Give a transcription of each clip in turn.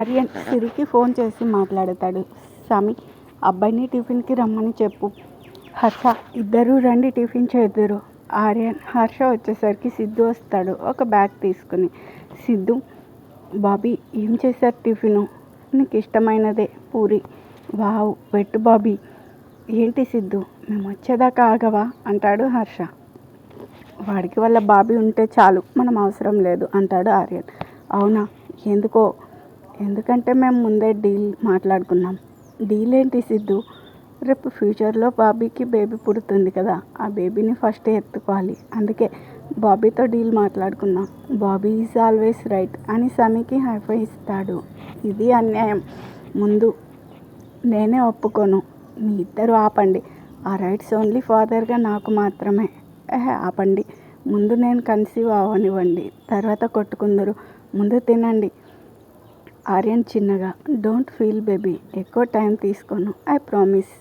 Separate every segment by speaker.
Speaker 1: ఆర్యన్ సిరికి ఫోన్ చేసి మాట్లాడతాడు. స్వామి అబ్బాయిని టిఫిన్కి రమ్మని చెప్పు. హర్ష ఇద్దరు రండి టిఫిన్ చేద్దురు. ఆర్యన్ హర్ష వచ్చేసరికి సిద్ధు వస్తాడు ఒక బ్యాగ్ తీసుకుని. సిద్ధు బాబీ ఏం చేశారు టిఫిను? నీకు ఇష్టమైనదే పూరి. వావ్ పెట్టు బాబీ. ఏంటి సిద్ధు మేము వచ్చేదాకా ఆగవా? అంటాడు హర్ష. వాడికి వాళ్ళ బాబీ ఉంటే చాలు మనం అవసరం లేదు అంటాడు ఆర్యన్. అవునా? ఎందుకో ఎందుకంటే మేము ముందే డీల్ మాట్లాడుకున్నాం. డీల్ ఏంటి సిద్ధు? రేపు ఫ్యూచర్లో బాబీకి బేబీ పుడుతుంది కదా ఆ బేబీని ఫస్ట్ ఎత్తుకోవాలి. అందుకే బాబీతో డీల్ మాట్లాడుకున్నాం. బాబీ ఈజ్ ఆల్వేస్ రైట్ అని సమీకి హైఫై ఇస్తాడు. ఇది అన్యాయం. ముందు నేనే ఒప్పుకోను. మీ ఇద్దరు ఆపండి. ఆ రైట్స్ ఓన్లీ ఫాదర్గా నాకు మాత్రమే. ఆపండి. ముందు నేను కన్సీవ్ అవ్వనివ్వండి. తర్వాత కొట్టుకుందరు. ముందు తినండి. ఆర్యన్ చిన్నగా డోంట్ ఫీల్ బేబీ ఎక్కువ టైం తీసుకోను ఐ ప్రామిస్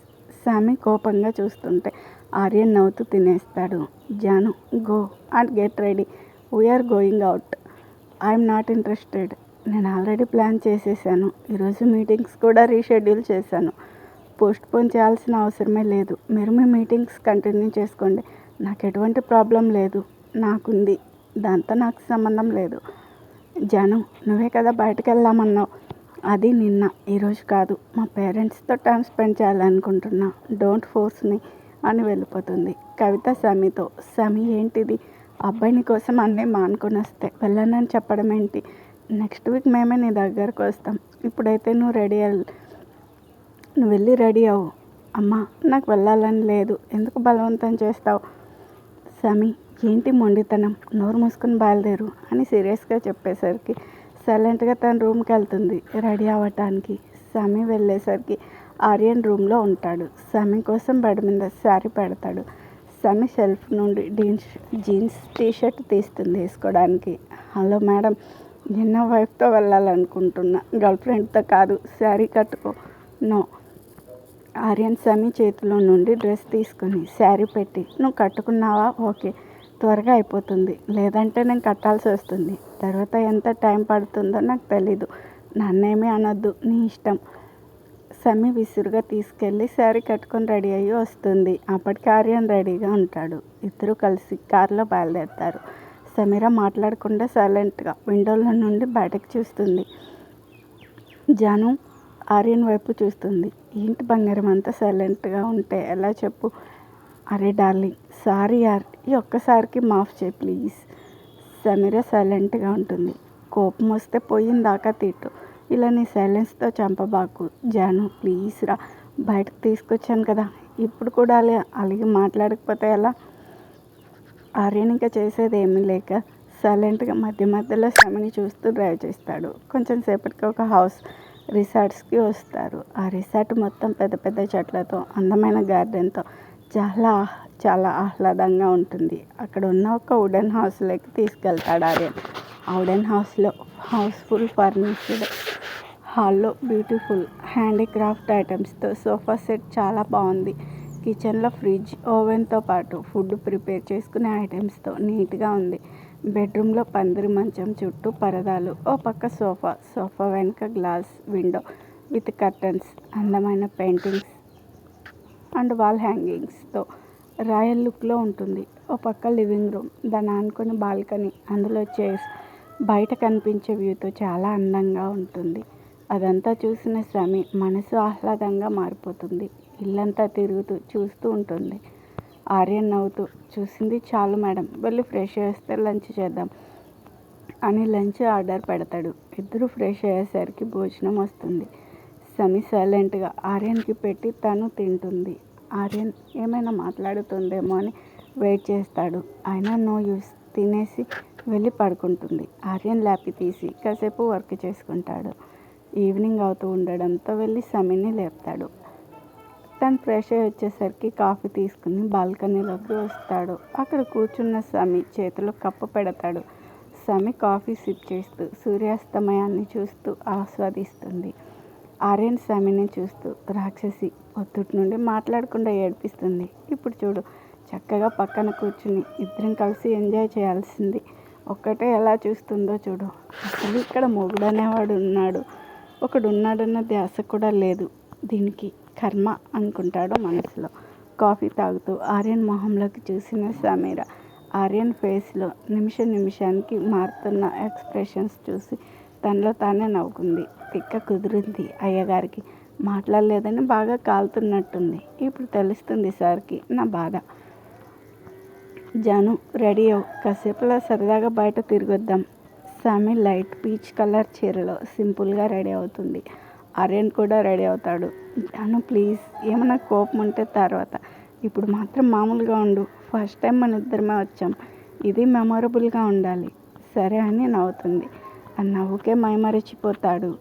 Speaker 1: సామి కోపంగా చూస్తుంటే ఆర్యన్ నవ్వుతూ తినేస్తాడు. Jaanu go and get ready we are going out I'm not interested నేను ఆల్రెడీ ప్లాన్ చేసేసాను ఈరోజు మీటింగ్స్ కూడా రీషెడ్యూల్ చేశాను పోస్ట్ పోన్ చేయాల్సిన అవసరమే లేదు మీరు మీ మీటింగ్స్ కంటిన్యూ చేసుకోండి నాకు ఎటువంటి ప్రాబ్లం లేదు నాకుంది దాంతో నాకు సంబంధం లేదు జాను నువ్వే కదా బయటకు వెళ్దామన్నావు అది నిన్న ఈరోజు కాదు. మా పేరెంట్స్తో టైం స్పెండ్ చేయాలనుకుంటున్నా. డోంట్ ఫోర్స్ మీ అని వెళ్ళిపోతుంది. కవిత సమీతో సమీ ఏంటిది? అబ్బాయిని కోసం అన్నీ మానుకొని వస్తే వెళ్ళనని చెప్పడం ఏంటి? నెక్స్ట్ వీక్ మేమే నీ దగ్గరకు వస్తాం. ఇప్పుడైతే నువ్వు రెడీ అవ్వు నువ్వు వెళ్ళి రెడీ అవ్వు. అమ్మా నాకు వెళ్ళాలని లేదు. ఎందుకు బలవంతం చేస్తావు? సమీ ఏంటి మొండితనం? నోరు మూసుకుని బయలుదేరు అని సీరియస్గా చెప్పేసరికి సైలెంట్గా తన రూమ్కి వెళ్తుంది రెడీ అవ్వటానికి. సమీ వెళ్ళేసరికి ఆర్యన్ రూమ్లో ఉంటాడు. సమీ కోసం బెడ్ మీద శారీ పెడతాడు. సమీ షెల్ఫ్ నుండి జీన్స్ జీన్స్ టీషర్ట్ తీస్తుంది వేసుకోవడానికి. హలో మేడం నిన్న వైఫ్తో వెళ్ళాలనుకుంటున్నా. గర్ల్ ఫ్రెండ్తో కాదు శారీ కట్టుకో. నో. ఆర్యన్ సమీ చేతిలో నుండి డ్రెస్ తీసుకొని శారీ పెట్టి నువ్వు కట్టుకున్నావా? ఓకే. త్వరగా అయిపోతుంది. లేదంటే నేను కట్టాల్సి వస్తుంది. తర్వాత ఎంత టైం పడుతుందో నాకు తెలీదు. నన్నేమీ అనొద్దు. నీ ఇష్టం. సమీ విసురుగా తీసుకెళ్ళి శారీ కట్టుకొని రెడీ అయ్యి వస్తుంది. అప్పటికి ఆర్యన్ రెడీగా ఉంటాడు. ఇద్దరు కలిసి కారులో బయలుదేరుతారు. సమీర మాట్లాడకుండా సైలెంట్గా విండోలో నుండి బయటకు చూస్తుంది. జాను ఆర్యన్ వైపు చూస్తుంది. ఏంటి బంగారం అంతా సైలెంట్గా ఉంటే? ఎలా చెప్పు? అరే డార్లింగ్ సారీ యార్ ఈ ఒక్కసారికి మాఫ్ చేయి ప్లీజ్. సమీర సైలెంట్గా ఉంటుంది. కోపం వస్తే పోయిందాకా తిట్టు. ఇలా నీ సైలెన్స్తో చంపబాకు. జాను ప్లీజ్ రా. బయటకు తీసుకొచ్చాను కదా. ఇప్పుడు కూడా అలా అలాగే మాట్లాడకపోతే ఎలా? ఆర్యన్ ఇంకా చేసేది ఏమీ లేక సైలెంట్గా మధ్య మధ్యలో శ్రమని చూస్తూ డ్రైవ్ చేస్తాడు. కొంచెం సేపటికి ఒక హౌస్ రిసార్ట్స్కి వస్తారు. ఆ రిసార్ట్ మొత్తం పెద్ద పెద్ద చెట్లతో అందమైన గార్డెన్తో చాలా చాలా ఆహ్లాదంగా ఉంటుంది. అక్కడ ఉన్న ఒక వుడెన్ హౌస్లోకి తీసుకెళ్తాడు ఆర్యన్ ఆ వుడెన్ హౌస్లో హౌస్ఫుల్ ఫర్నిచర్ హాల్లో బ్యూటిఫుల్ హ్యాండీక్రాఫ్ట్ ఐటమ్స్తో సోఫా సెట్ చాలా బాగుంది కిచెన్లో ఫ్రిడ్జ్ ఓవెన్తో పాటు ఫుడ్ ప్రిపేర్ చేసుకునే ఐటమ్స్తో నీట్గా ఉంది. బెడ్రూమ్లో పందిరి మంచం చుట్టూ పరదాలు ఓ పక్క సోఫా సోఫా వెనుక గ్లాస్ విండో విత్ కర్టన్స్ అందమైన పెయింటింగ్స్ అండ్ వాల్ హ్యాంగింగ్స్తో రాయల్ లుక్లో ఉంటుంది. ఓ పక్క లివింగ్ రూమ్ దాన్ని ఆనుకొని బాల్కనీ అందులో చైర్స్ బయట కనిపించే వ్యూతో చాలా అందంగా ఉంటుంది. అదంతా చూసిన స్వామి మనసు ఆహ్లాదంగా మారిపోతుంది. ఇల్లంతా తిరుగుతూ చూస్తూ ఉంటుంది. ఆర్యన్ నవ్వుతూ చూసింది చాలు మేడం వెళ్ళి ఫ్రెష్ చేస్తే లంచ్ చేద్దాం అని లంచ్ ఆర్డర్ పెడతాడు. ఇద్దరు ఫ్రెష్ అయ్యేసరికి భోజనం వస్తుంది. సమీ సైలెంట్గా ఆర్యన్కి పెట్టి తను తింటుంది. ఆర్యన్ ఏమైనా మాట్లాడుతుందేమో అని వెయిట్ చేస్తాడు. అయినా నో యూస్ తినేసి వెళ్ళి పడుకుంటుంది. ఆర్యన్ ల్యాపి తీసి కాసేపు వర్క్ చేసుకుంటాడు. ఈవినింగ్ అవుతూ ఉండడంతో వెళ్ళి సమీని లేపుతాడు. తను ఫ్రెష్ అయ్యి వచ్చేసరికి కాఫీ తీసుకుని బాల్కనీలోకి వస్తాడు. అక్కడ కూర్చున్న సమీ చేతిలో కప్పు పెడతాడు. సమీ కాఫీ సిప్ చేస్తూ సూర్యాస్తమయాన్ని చూస్తూ ఆస్వాదిస్తుంది. ఆర్యన్ స్వామిని చూస్తూ రాక్షసి పొద్దుటి నుండి మాట్లాడకుండా ఏడిపిస్తుంది. ఇప్పుడు చూడు చక్కగా పక్కన కూర్చుని ఇద్దరం కలిసి ఎంజాయ్ చేయాల్సింది ఒక్కటే ఎలా చూస్తుందో చూడు. అసలు ఇక్కడ మొగుడు అనేవాడు ఉన్నాడు. ఒకడున్నాడన్న ధ్యాస కూడా లేదు. దీనికి కర్మ అనుకుంటాడు మనసులో. కాఫీ తాగుతూ ఆర్యన్ మొహంలోకి చూసిన సమీర ఆర్యన్ ఫేస్లో నిమిష నిమిషానికి మారుతున్న ఎక్స్ప్రెషన్స్ చూసి తనలో తానే నవ్వుకుంది. తిక్క కుదిరింది. అయ్యగారికి మాట్లాడలేదని బాగా కాలుతున్నట్టుంది. ఇప్పుడు తెలుస్తుంది సార్కి నా బాధ. జాను రెడీ అవు కాసేపులా సరదాగా బయట తిరిగొద్దాం. సామి లైట్ పీచ్ కలర్ చీరలో సింపుల్గా రెడీ అవుతుంది. ఆర్యన్ కూడా రెడీ అవుతాడు. జాను ప్లీజ్ ఏమైనా కోపం ఉంటే తర్వాత. ఇప్పుడు మాత్రం మామూలుగా ఉండు. ఫస్ట్ టైం మన ఇద్దరమే వచ్చాం. ఇది మెమొరబుల్గా ఉండాలి. సరే అని నవ్వుతుంది. ఆ నవ్వుకే మైమరచిపోతాడు.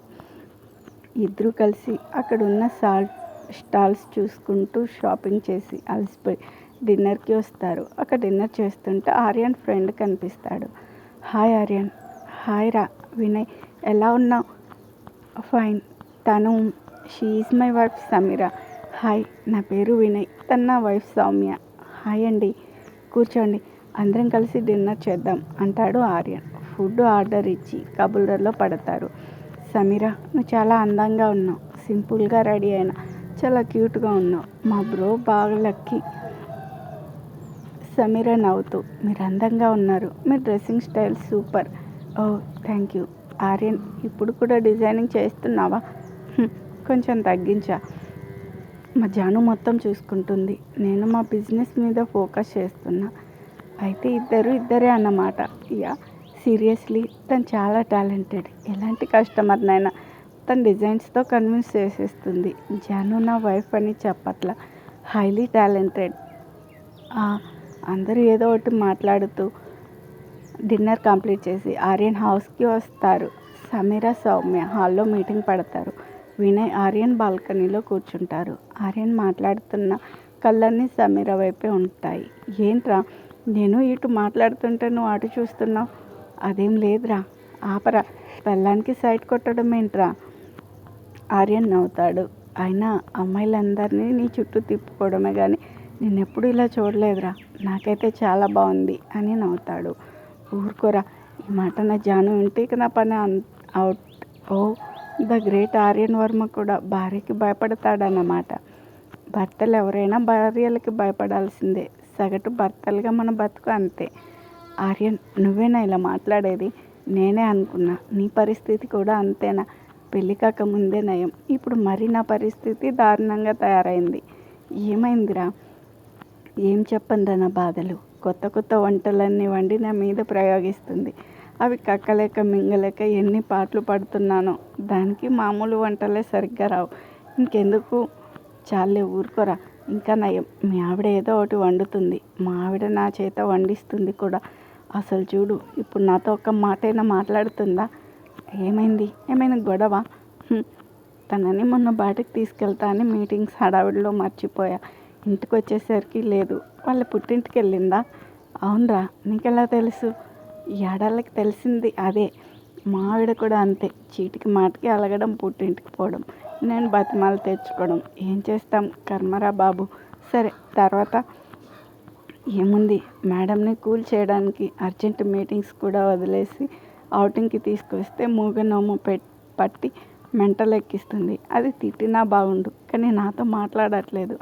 Speaker 1: ఇద్దరు కలిసి అక్కడున్న సాల్ట్ స్టాల్స్ చూసుకుంటూ షాపింగ్ చేసి అలసిపోయి డిన్నర్కి వస్తారు. అక్కడ డిన్నర్ చేస్తుంటే ఆర్యన్ ఫ్రెండ్ కనిపిస్తాడు. హాయ్ ఆర్యన్. హాయ్ రా. వినయ్ ఎలా ఉన్నావు? ఫైన్. తను she's my wife Sameera. Hi. నా పేరు వినయ్. తన నా వైఫ్ సౌమ్య. హాయ్ అండి. కూర్చోండి. అందరం కలిసి డిన్నర్ చేద్దాం అంటాడు ఆర్యన్. ఫుడ్ ఆర్డర్ ఇచ్చి కబుల్లో పడతారు. సమీర నువ్వు చాలా అందంగా ఉన్నావు. సింపుల్గా రెడీ అయినా. చాలా క్యూట్గా ఉన్నావు. మా బ్రో బాగా లక్కీ. సమీర నవ్వుతూ మీరు అందంగా ఉన్నారు. మీ dressing style super. Oh thank you. Aryan ఇప్పుడు కూడా డిజైనింగ్ చేస్తున్నావా? కొంచెం తగ్గించా. మా జాను మొత్తం చూసుకుంటుంది. నేను మా బిజినెస్ మీద ఫోకస్ చేస్తున్నా. అయితే ఇద్దరు ఇద్దరే అన్నమాట. ఇక సీరియస్లీ తను చాలా టాలెంటెడ్. ఎలాంటి కస్టమర్నైనా తన డిజైన్స్తో కన్విన్స్ చేసేస్తుంది. జాను నా వైఫ్ అని చెప్పట్లా. Highly talented. అందరూ ఏదో ఒకటి మాట్లాడుతూ డిన్నర్ కంప్లీట్ చేసి ఆర్యన్ హౌస్కి వస్తారు. సమీర సౌమ్య హాల్లో మీటింగ్ పడతారు. వినయ్ ఆర్యన్ బాల్కనీలో కూర్చుంటారు. ఆర్యన్ మాట్లాడుతున్న కళ్ళన్నీ సమీర వైపే ఉంటాయి. ఏంట్రా? నేను ఇటు మాట్లాడుతుంటే నువ్వు అటు చూస్తున్నావు? అదేం లేదురా. ఆపరా. పెళ్ళానికి సైట్ కొట్టడం ఏంట్రా? ఆర్యన్ నవ్వుతాడు. అయినా అమ్మాయిలందరినీ నీ చుట్టూ తిప్పుకోవడమే కానీ నేను ఇలా చూడలేదురా. నాకైతే చాలా బాగుంది అని నవ్వుతాడు. ఊరుకోరా. ఈ మాట నా జాను వింటే ఇక నా పని అన్- out. Oh the great Aryan Varma కూడా భార్యకి భయపడతాడన్నమాట. భర్తలు ఎవరైనా భార్యలకి భయపడాల్సిందే. సగటు భర్తలుగా మన బతుకు అంతే. ఆర్యన్ నువ్వేనా ఇలా మాట్లాడేది? నేనే అనుకున్నా. నీ పరిస్థితి కూడా అంతేనా? పెళ్ళి కాక ముందే నయం. ఇప్పుడు మరి నా పరిస్థితి దారుణంగా తయారైంది. ఏమైందిరా? ఏం చెప్పండి నా బాధలు? కొత్త కొత్త వంటలన్నీ వండి నా మీద ప్రయోగిస్తుంది. అవి కక్కలేక మింగలేక ఎన్ని పాటలు పడుతున్నానో. దానికి మామూలు వంటలే సరిగ్గా రావు. ఇంకెందుకు? చాలే ఊరుకోరా. ఇంకా నయం. మీ ఆవిడ ఏదో ఒకటి వండుతుంది. మా ఆవిడ నా చేత వండిస్తుంది కూడా. అసలు చూడు ఇప్పుడు నాతో ఒక మాటైనా మాట్లాడుతుందా? ఏమైంది? ఏమైనా గొడవ? తనని మొన్న బయటకు తీసుకెళ్తా అని మీటింగ్స్ హడావిడిలో మర్చిపోయా. ఇంటికి వచ్చేసరికి లేదు. వాళ్ళ పుట్టింటికి వెళ్ళిందా? అవునరా నీకెలా తెలుసు? ఏడాళ్ళకి తెలిసింది అదే. మా ఆవిడ కూడా అంతే. చీటికి మాటికి అలగడం పుట్టింటికి పోవడం నేను బతిమాలు తెచ్చుకోవడం. ఏం చేస్తాం? కర్మరా బాబు. సరే తర్వాత? ఏముంది? మేడంని కూల్ చేయడానికి అర్జెంట్ మీటింగ్స్ కూడా వదిలేసి అవుటింగ్కి తీసుకొస్తే మూగ నోము పెట్ పట్టి మెంటలు ఎక్కిస్తుంది అది తిట్టినా బాగుండు కానీ నాతో మాట్లాడట్లేదు.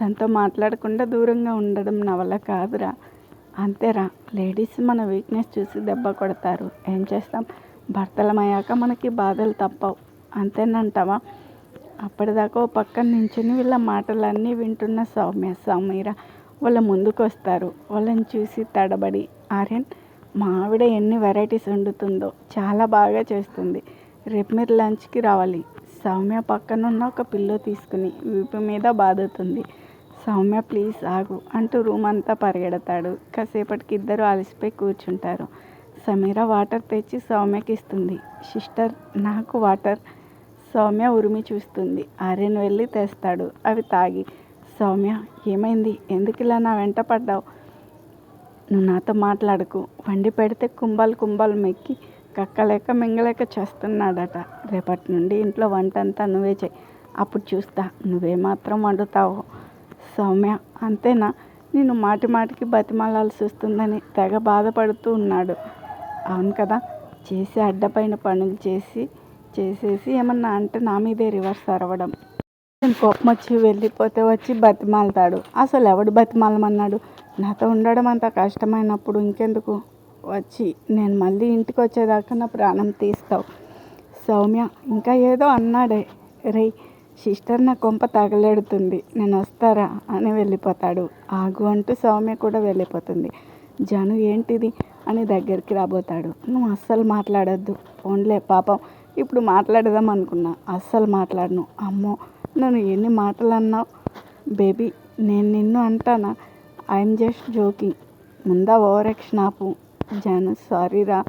Speaker 1: తనతో మాట్లాడకుండా దూరంగా ఉండడం నా వల్ల కాదురా. అంతేరా లేడీస్ మన వీక్నెస్ చూసి దెబ్బ కొడతారు. ఏం చేస్తాం? భర్తలమయ్యాక మనకి బాధలు తప్పవు. అంతేనంటావా? అప్పటిదాకా ఓ పక్కన నించుని వీళ్ళ మాటలన్నీ వింటున్న సౌమ్య సౌమ్యర వాళ్ళ ముందుకు వస్తారు వాళ్ళని చూసి తడబడి ఆర్యన్ మా ఆవిడ ఎన్ని వెరైటీస్ వండుతుందో చాలా బాగా చేస్తుంది. రేపు మీరు లంచ్కి రావాలి. సౌమ్య పక్కనున్న ఒక పిల్లో తీసుకుని వీపు మీద బాదుతుంది. సౌమ్య ప్లీజ్ ఆగు అంటూ రూమ్ అంతా పరిగెడతాడు. కాసేపటికి ఇద్దరు అలసిపోయి కూర్చుంటారు. సమీర వాటర్ తెచ్చి సౌమ్యకి ఇస్తుంది. సిస్టర్ నాకు వాటర్. సౌమ్య ఉరిమి చూస్తుంది. ఆర్యన్ వెళ్ళి తెస్తాడు. అవి తాగి సౌమ్య ఏమైంది? ఎందుకు ఇలా నా వెంట పడ్డావు? నువ్వు నాతో మాట్లాడకు. వండి పెడితే కుంభాలు కుంభాలు మెక్కి కక్కలేక మింగలేక చేస్తున్నాడట. రేపటి నుండి ఇంట్లో వంట అంతా నువ్వే చేయి. అప్పుడు చూస్తా. నువ్వేమాత్రం వండుతావో? సౌమ్య అంతేనా? నేను మాటి మాటికి బతిమాలాల్సి వస్తుందని తెగ బాధపడుతూ ఉన్నాడు. అవును కదా? చేసి అడ్డపైన పనులు చేసి చేసేసి ఏమన్నా అంటే నా మీదే రివర్స్ అరవడం. కోపం వచ్చి వెళ్ళిపోతే వచ్చి బతిమాలతాడు. అసలు ఎవడు బతిమాలమన్నాడు? నాతో ఉండడం అంత కష్టమైనప్పుడు ఇంకెందుకు? వచ్చి నేను మళ్ళీ ఇంటికి వచ్చేదాకా నా ప్రాణం తీస్తావు. సౌమ్య ఇంకా ఏదో అన్నాడే. రేయ్ సిస్టర్ నా కొంప తగలెడుతుంది. నేను వస్తారా అని వెళ్ళిపోతాడు. ఆగు అంటూ సౌమ్య కూడా వెళ్ళిపోతుంది. జను ఏంటిది? అని దగ్గరికి రాబోతాడు. నువ్వు అస్సలు మాట్లాడొద్దు. ఓన్లే పాపం. ఇప్పుడు మాట్లాడదాం అనుకున్నా అస్సలు మాట్లాడను. అమ్మో నన్ను ఎన్ని మాటలు అన్నావు బేబీ నేను నిన్ను అంటానా? ఐఎమ్ జస్ట్ జోకింగ్ ముందా ఓవర్ యాక్షన్ ఆపు. జాను సారీరా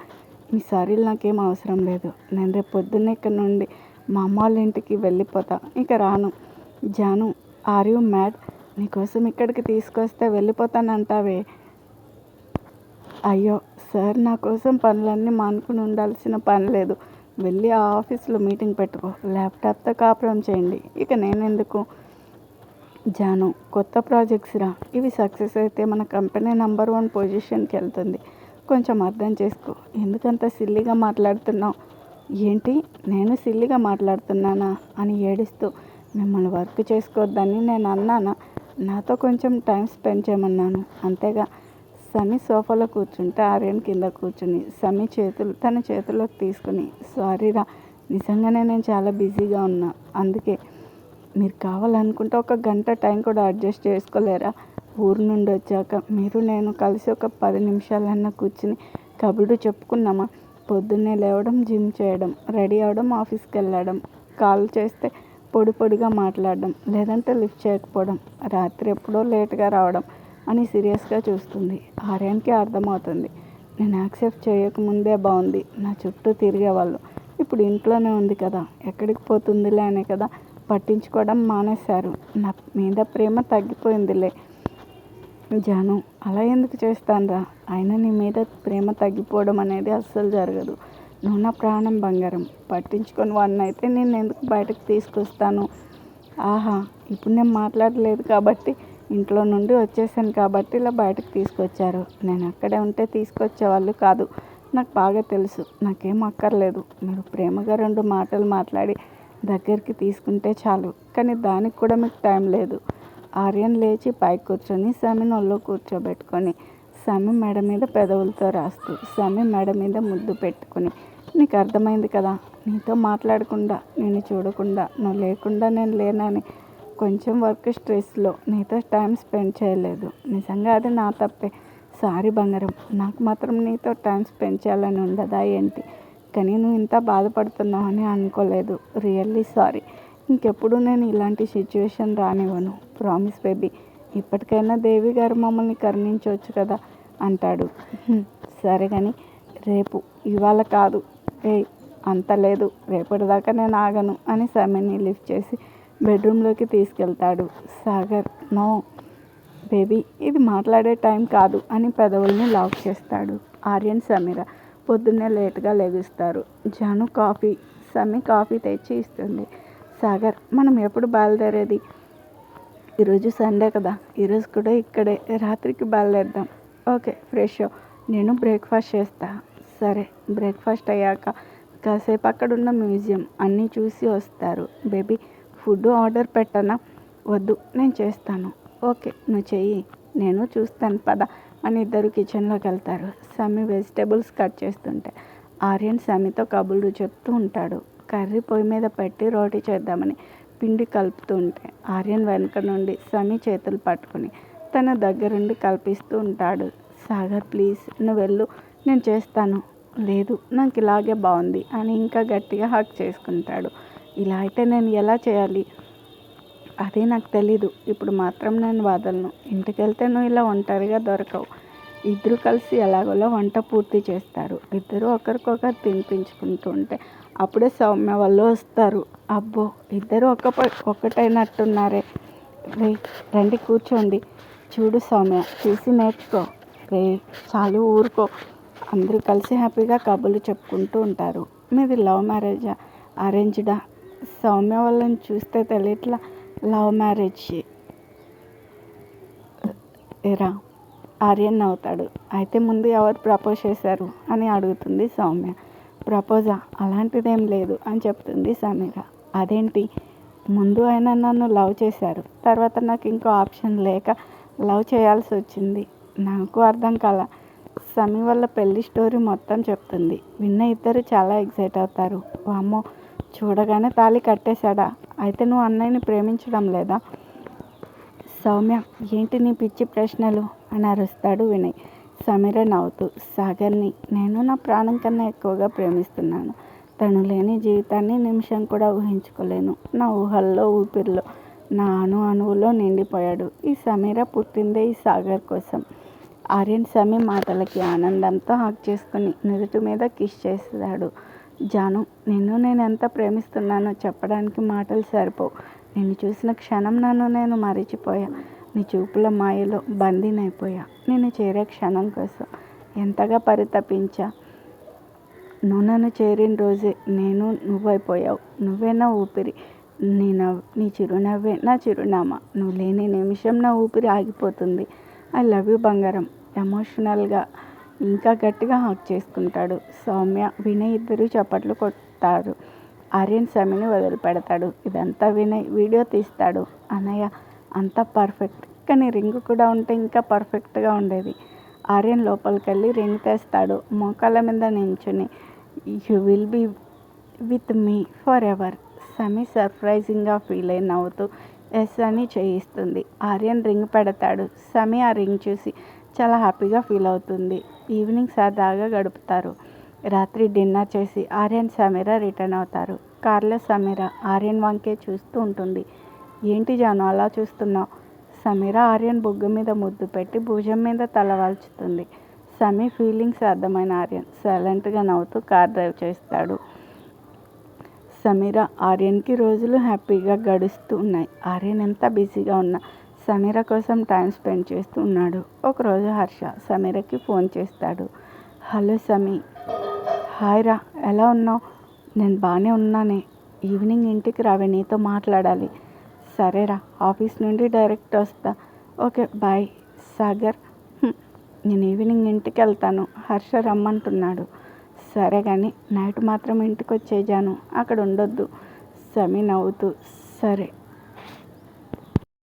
Speaker 1: మీ సారీలు నాకేం అవసరం లేదు. నేను రేపు పొద్దున్నే ఇక్కడ నుండి మా అమ్మ వాళ్ళ ఇంటికి వెళ్ళిపోతా. ఇక రాను. జాను ఆర్ యూ మ్యాడ్ నీకోసం ఇక్కడికి తీసుకొస్తే వెళ్ళిపోతానంటావే. అయ్యో సార్ నా కోసం పనులన్నీ మానుకుని ఉండాల్సిన పని లేదు. వెళ్ళి ఆ ఆఫీస్లో మీటింగ్ పెట్టుకో. ల్యాప్టాప్తో కాపురం చేయండి. ఇక నేనెందుకు? జాను కొత్త ప్రాజెక్ట్స్ రా. ఇవి సక్సెస్ అయితే మన కంపెనీ నెంబర్ వన్ పొజిషన్కి వెళ్తుంది. కొంచెం అర్థం చేసుకో. ఎందుకంత సిల్లిగా మాట్లాడుతున్నావు? ఏంటి? నేను సిల్లిగా మాట్లాడుతున్నానా? అని ఏడుస్తూ మిమ్మల్ని వర్క్ చేసుకోవద్దని నేను అన్నానా? నాతో కొంచెం టైం స్పెండ్ చేయమన్నాను. అంతేగా. సమి సోఫాలో కూర్చుంటే ఆర్యన్ కింద కూర్చుని సమి చేతులు తన చేతుల్లోకి తీసుకుని సారీరా నిజంగానే నేను చాలా బిజీగా ఉన్నా. అందుకే మీరు కావాలనుకుంటే ఒక గంట టైం కూడా అడ్జస్ట్ చేసుకోలేరా? ఊరు నుండి వచ్చాక మీరు నేను కలిసి ఒక పది నిమిషాలన్నా కూర్చుని కబుడు చెప్పుకున్నామా? పొద్దున్నే లేవడం జిమ్ చేయడం రెడీ అవ్వడం ఆఫీస్కి వెళ్ళడం కాల్ చేస్తే పొడి పొడిగా మాట్లాడడం లేదంటే లిఫ్ట్ చేయకపోవడం రాత్రి ఎప్పుడో లేట్గా రావడం అని సీరియస్గా చూస్తుంది. ఆర్యాన్కి అర్థమవుతుంది. నేను యాక్సెప్ట్ చేయకముందే బాగుంది నా చుట్టూ తిరిగేవాళ్ళు. ఇప్పుడు ఇంట్లోనే ఉంది కదా. ఎక్కడికి పోతుందిలే అనే కదా. పట్టించుకోవడం మానేశారు. నా మీద ప్రేమ తగ్గిపోయిందిలే. జాను అలా ఎందుకు చేస్తానురా? అయినా నీ మీద ప్రేమ తగ్గిపోవడం అనేది అస్సలు జరగదు. నువ్వు నా ప్రాణం బంగారం. పట్టించుకొని వాడిని అయితే నేను ఎందుకు బయటకు తీసుకొస్తాను? ఆహా ఇప్పుడు నేను మాట్లాడలేదు కాబట్టి ఇంట్లో నుండి వచ్చేసాను కాబట్టి ఇలా బయటకు తీసుకొచ్చారు. నేను అక్కడే ఉంటే తీసుకొచ్చేవాళ్ళు కాదు. నాకు బాగా తెలుసు. నాకేం అక్కర్లేదు. మీరు ప్రేమగా రెండు మాటలు మాట్లాడి దగ్గరికి తీసుకుంటే చాలు. కానీ దానికి కూడా మీకు టైం లేదు. ఆర్యన్ లేచి పైకి కూర్చొని సమిని ఒళ్ళో కూర్చోబెట్టుకొని సమి మెడ మీద పెదవులతో రాస్తూ సమి మెడ మీద ముద్దు పెట్టుకొని నీకు అర్థమైంది కదా? నీతో మాట్లాడకుండా నేను చూడకుండా నువ్వు లేకుండా నేను లేనని కొంచెం వర్క్ స్ట్రెస్లో నీతో టైం స్పెండ్ చేయలేదు. నిజంగా అది నా తప్పే. సారీ బంగారం నాకు మాత్రం నీతో టైం స్పెండ్ చేయాలని ఉండదా ఏంటి? కానీ నువ్వు ఇంత బాధపడుతున్నావు అని అనుకోలేదు. Really sorry. ఇంకెప్పుడు నేను ఇలాంటి సిచ్యువేషన్ రానివ్వను. ప్రామిస్ బేబీ ఇప్పటికైనా దేవి గారు మమ్మల్ని కరుణించవచ్చు కదా? అంటాడు. సరే కానీ రేపు ఇవాళ కాదు. ఏ అంత లేదు. రేపటిదాకా నేను ఆగను అని సమీని లిఫ్ట్ చేసి బెడ్రూమ్లోకి తీసుకెళ్తాడు. సాగర్ నో బేబీ ఇది మాట్లాడే టైం కాదు అని పెదవుల్ని లాక్ చేస్తాడు. ఆర్యన్ సమీర పొద్దున్నే లేట్గా లెగుస్తారు. జాను కాఫీ సమీ కాఫీ తెచ్చి ఇస్తుంది. సాగర్ మనం ఎప్పుడు బయలుదేరేది? ఈరోజు సండే కదా ఈరోజు కూడా ఇక్కడే రాత్రికి బయలుదేరదాం. ఓకే ఫ్రెష్ నేను బ్రేక్ఫాస్ట్ చేస్తా. సరే బ్రేక్ఫాస్ట్ అయ్యాక కాసేపు అక్కడ ఉన్న మ్యూజియం అన్నీ చూసి వస్తారు. బేబీ ఫుడ్ ఆర్డర్ పెట్టనా? వద్దు నేను చేస్తాను. ఓకే నువ్వు చెయ్యి. నేను చూస్తాను పద. అని ఇద్దరు కిచెన్లోకి వెళ్తారు. సమి వెజిటేబుల్స్ కట్ చేస్తుంటే ఆర్యన్ సమితో కబుర్లు చెప్తూ ఉంటాడు. కర్రీ పొయ్యి మీద పెట్టి రోటీ చేద్దామని పిండి కలుపుతూ ఉంటే ఆర్యన్ వెనక నుండి సమి చేతులు పట్టుకుని తన దగ్గరుండి కల్పిస్తూ ఉంటాడు. సాగర్ ప్లీజ్ నువ్వు వెళ్ళు. నేను చేస్తాను. లేదు నాకు ఇలాగే బాగుంది అని ఇంకా గట్టిగా హక్ చేసుకుంటాడు. ఇలా అయితే నేను ఎలా చేయాలి? అదే నాకు తెలీదు. ఇప్పుడు మాత్రం నేను వదలను. ఇంటికి వెళ్తే నువ్వు ఇలా ఒంటరిగా దొరకవు. ఇద్దరు కలిసి ఎలాగోలా వంట పూర్తి చేస్తారు. ఇద్దరు ఒకరికొకరు తినిపించుకుంటూ ఉంటే అప్పుడే సౌమ్య వాళ్ళు వస్తారు. అబ్బో ఇద్దరు ఒక ఒకటైనట్టున్నారే. రే రండి కూర్చోండి. చూడు సౌమ్య చూసి నేర్చుకో. రే చాలు ఊరుకో. అందరూ కలిసి హ్యాపీగా కబుర్లు చెప్పుకుంటూ ఉంటారు. మీది లవ్ మ్యారేజా? అరేంజ్డా? సౌమ్య వాళ్ళని చూస్తే తెలియట్లా లవ్ మ్యారేజ్ ఎరా ఆర్యన్ అవుతాడు. అయితే ముందు ఎవరు ప్రపోజ్ చేశారు అని అడుగుతుంది సౌమ్య. ప్రపోజా అలాంటిదేం లేదు అని చెప్తుంది సమీర. అదేంటి? ముందు ఆయన నన్ను లవ్ చేశారు. తర్వాత నాకు ఇంకో ఆప్షన్ లేక లవ్ చేయాల్సి వచ్చింది. నాకు అర్థం కాల. సమీ వాళ్ళ పెళ్ళి స్టోరీ మొత్తం చెప్తుంది. విన్న ఇద్దరు చాలా ఎగ్జైట్ అవుతారు. వామ్మో చూడగానే తాళి కట్టేశాడా? అయితే నువ్వు అన్నయ్యని ప్రేమించడం లేదా? సౌమ్య ఏంటి నీ పిచ్చి ప్రశ్నలు? అని అరుస్తాడు వినయ్. సమీర నవ్వుతూ సాగర్ని నేను నా ప్రాణం కన్నా ఎక్కువగా ప్రేమిస్తున్నాను. తను లేని జీవితాన్ని నిమిషం కూడా ఊహించుకోలేను. నా ఊహల్లో ఊపిరిలో నా అణు అణువులో నిండిపోయాడు. ఈ సమీర పుట్టిందే ఈ సాగర్ కోసం. ఆర్యన్ సమీ మాటలకి ఆనందంతో హక్ చేసుకుని నుదుటి మీద కిస్ చేస్తాడు. జాను నిన్ను నేను ఎంత ప్రేమిస్తున్నానో చెప్పడానికి మాటలు సరిపోవు. నిన్ను చూసిన క్షణం నన్ను నేను మరిచిపోయా. నీ చూపుల మాయలో బందీనైపోయా నేను చేరే క్షణం కోసం ఎంతగా పరితపించా. నువ్వు నన్ను చేరిన రోజే నేను నువ్వైపోయావు. నువ్వే నా ఊపిరి. నీ నవ్ నీ చిరునవ్వే నా చిరునామా. నువ్వు లేని నిమిషం నా ఊపిరి ఆగిపోతుంది. ఐ లవ్ యూ బంగారం. ఎమోషనల్గా ఇంకా గట్టిగా హక్ చేసుకుంటాడు. సౌమ్య వినయ్ ఇద్దరు చప్పట్లు కొట్టారు ఆర్యన్ సమీని వదిలిపెడతాడు. ఇదంతా వినయ్ వీడియో తీస్తాడు. అన్నయ్య అంతా పర్ఫెక్ట్. కానీ రింగ్ కూడా ఉంటే ఇంకా పర్ఫెక్ట్గా ఉండేది. ఆర్యన్ లోపలికి వెళ్ళి రింగ్ తెస్తాడు. మోకాళ్ళ మీద నించుని you will be with me forever Sami సర్ప్రైజింగ్గా feel అయి నవ్వుతూ ఎస్ అని చేయిస్తుంది. ఆర్యన్ రింగ్ పెడతాడు. సమీ ఆ రింగ్ చూసి చాలా హ్యాపీగా ఫీల్ అవుతుంది. ఈవినింగ్ సరదాగా గడుపుతారు. రాత్రి డిన్నర్ చేసి ఆర్యన్ సమీర రిటర్న్ అవుతారు. కార్లో సమీర ఆర్యన్ వంకే చూస్తూ ఉంటుంది. ఏంటి జాను అలా చూస్తున్నావు? సమీర ఆర్యన్ బొగ్గు మీద ముద్దు పెట్టి భుజం మీద తలవాల్చుతుంది సమీ ఫీలింగ్స్ అర్థమైన ఆర్యన్ సైలెంట్గా నవ్వుతూ కార్ డ్రైవ్ చేస్తాడు. సమీర ఆర్యన్కి రోజులు హ్యాపీగా గడుస్తూ ఉన్నాయి. ఆర్యన్ ఎంత బిజీగా ఉన్నా సమీర కోసం టైం స్పెండ్ చేస్తూ ఉన్నాడు. ఒకరోజు హర్ష సమీరకి ఫోన్ చేస్తాడు. హలో సమీ హాయ్ రా ఎలా ఉన్నావు? నేను బాగానే ఉన్నానే. ఈవినింగ్ ఇంటికి రావే నీతో మాట్లాడాలి. సరేరా ఆఫీస్ నుండి డైరెక్ట్ వస్తా. Okay bye. సాగర్ నేను ఈవినింగ్ ఇంటికి వెళ్తాను. హర్ష రమ్మంటున్నాడు. సరే కానీ నైట్ మాత్రం ఇంటికి వచ్చేజాను అక్కడ ఉండొద్దు. సమీ నవ్వుతూ సరే.